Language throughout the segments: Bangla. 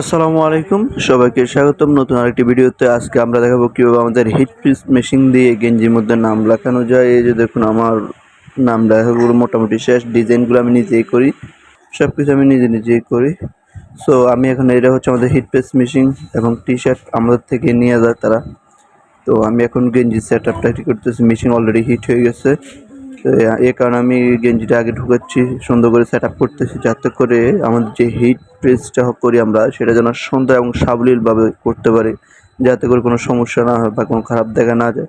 আসসালামু আলাইকুম। সবাইকে স্বাগতম। নতুন আরেকটি ভিডিওতে আজকে আমরা দেখাবো কীভাবে আমাদের হিট প্রিস মেশিন দিয়ে গেঞ্জির মধ্যে নাম লেখানো যায়। এই যে দেখুন, আমার নাম লেখাগুলো মোটামুটি শেষ। ডিজাইনগুলো আমি নিজেই করি। সব কিছু আমি নিজে নিজেই করি। সো আমি এখন এটা হচ্ছে আমাদের হিট প্রেস মেশিন এবং টি শার্ট আমাদের থেকে নিয়ে যায় তারা। তো আমি এখন গেঞ্জি সেট আপটা করতেছি। মেশিন অলরেডি হিট হয়ে গেছে। এ- কারণে আমি গেঞ্জিটা আগে ঢুকাচ্ছি, সুন্দর করে সেট আপ করতেছি যাতে করে আমাদের যে হিট প্রেসটা করি আমরা, সেটা যেন সুন্দর এবং সাবলীলভাবে করতে পারি, যাতে করে কোনো সমস্যা না হয় বা কোনো খারাপ দেখা না যায়।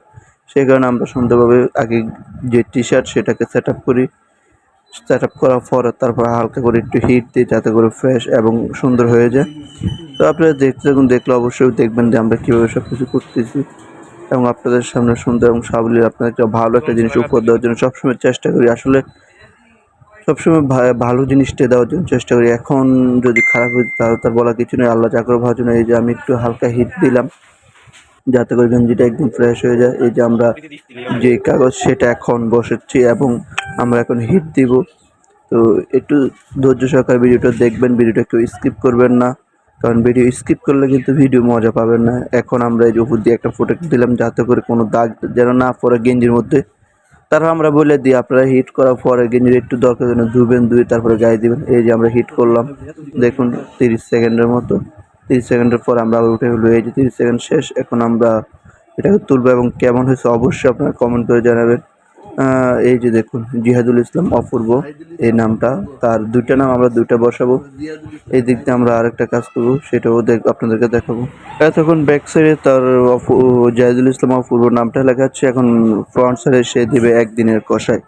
সেই কারণে আমরা সুন্দরভাবে আগে যে টি শার্ট সেটাকে সেট আপ করি। সেট আপ করার পর তারপর হালকা করে একটু হিট দিই যাতে করে ফ্রেশ এবং সুন্দর হয়ে যায়। তো আপনারা দেখতে দেখলে অবশ্যই দেখবেন যে আমরা কীভাবে সব কিছু করতেছি। এবং আপনাদের সামনে সুন্দর এবং সাবলীল আপনাদেরকে ভালো একটা জিনিস উপহার দেওয়ার জন্য সবসময় চেষ্টা করি। আসলে সবসময় ভালো জিনিসটা দেওয়ার জন্য চেষ্টা করি। এখন যদি খারাপ হয়ে, তাহলে তার বলা কিছু নেই। আল্লাহ চাকর ভাবার জন্য। এই যে আমি একটু হালকা হিট দিলাম, যাতে করে গেঞ্জিটা একদম ফ্রেশ হয়ে যায়। এই যে আমরা যে কাগজ, সেটা এখন বসাচ্ছি এবং আমরা এখন হিট দিব। তো একটু ধৈর্য সহকারে ভিডিওটা দেখবেন। ভিডিওটা কেউ স্কিপ করবেন না। কারণ ভিডিও স্কিপ করলে কিন্তু ভিডিও মজা পাবেন না। এখন আমরা এই যে উপর দিয়ে একটা ফটো দিলাম, যাতে করে কোনো দাগ যেন না পড়ে গেঞ্জির মধ্যে। তারপর আমরা বলে দিই, আপনারা হিট করার পরে গেঞ্জির একটু দরকার জন্য ধুবেন, ধুয়ে তারপরে গায়ে দিবেন। এই যে আমরা হিট করলাম, দেখুন তিরিশ সেকেন্ডের মতো। তিরিশ সেকেন্ডের পর আমরা আবার উঠে হলো এই যে তিরিশ সেকেন্ড শেষ, এখন আমরা এটাকে তুলবো এবং কেমন হয়েছে অবশ্যই আপনারা কমেন্ট করে জানাবেন। এই যে দেখুন, জিহাদুল ইসলাম অপূর্ব, এই নামটা, তার দুইটা নাম আমরা দুইটা বসাবো। এই দিক দিয়ে আমরা আরেকটা কাজ করব, সেটাও দেখ, আপনাদেরকে দেখাবো। এতক্ষণ ব্যাক সাইডে তার জাহিদুল ইসলাম অপূর্ব নামটা লেখাচ্ছে এখন ফ্রন্ট সাইডে সে দিবে একদিনের কষায়।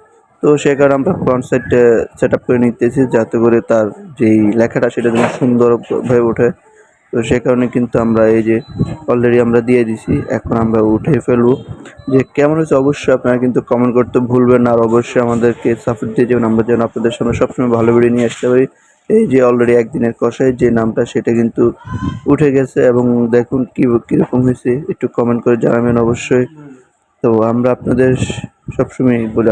তো সে কারণে আমরা ফ্রন্ট সাইডটা সেট আপ করে নিতেছি, যাতে করে তার যেই লেখাটা, সেটা যেন সুন্দর হয়ে ওঠে। তো সে কারণে কিন্তু আমরা এই যে অলরেডি আমরা দিয়ে দিছি, এখন আমরা উঠে ফেলব। যে কেমন হয়েছে অবশ্যই আপনারা কিন্তু কমেন্ট করতে ভুলবেন না, আর অবশ্যই আমাদেরকে সাপোর্ট দিয়ে যাবেন। আমরা যেন আপনাদের সামনে সবসময় ভালো ভিডিও নিয়ে আসতে পারি। এই যে অলরেডি একদিনের কষায় যে নামটা, সেটা কিন্তু উঠে গেছে এবং দেখুন কি, কীরকম হয়েছে, একটু কমেন্ট করে জানাবেন অবশ্যই। তো আমরা আপনাদের সবসময় বলি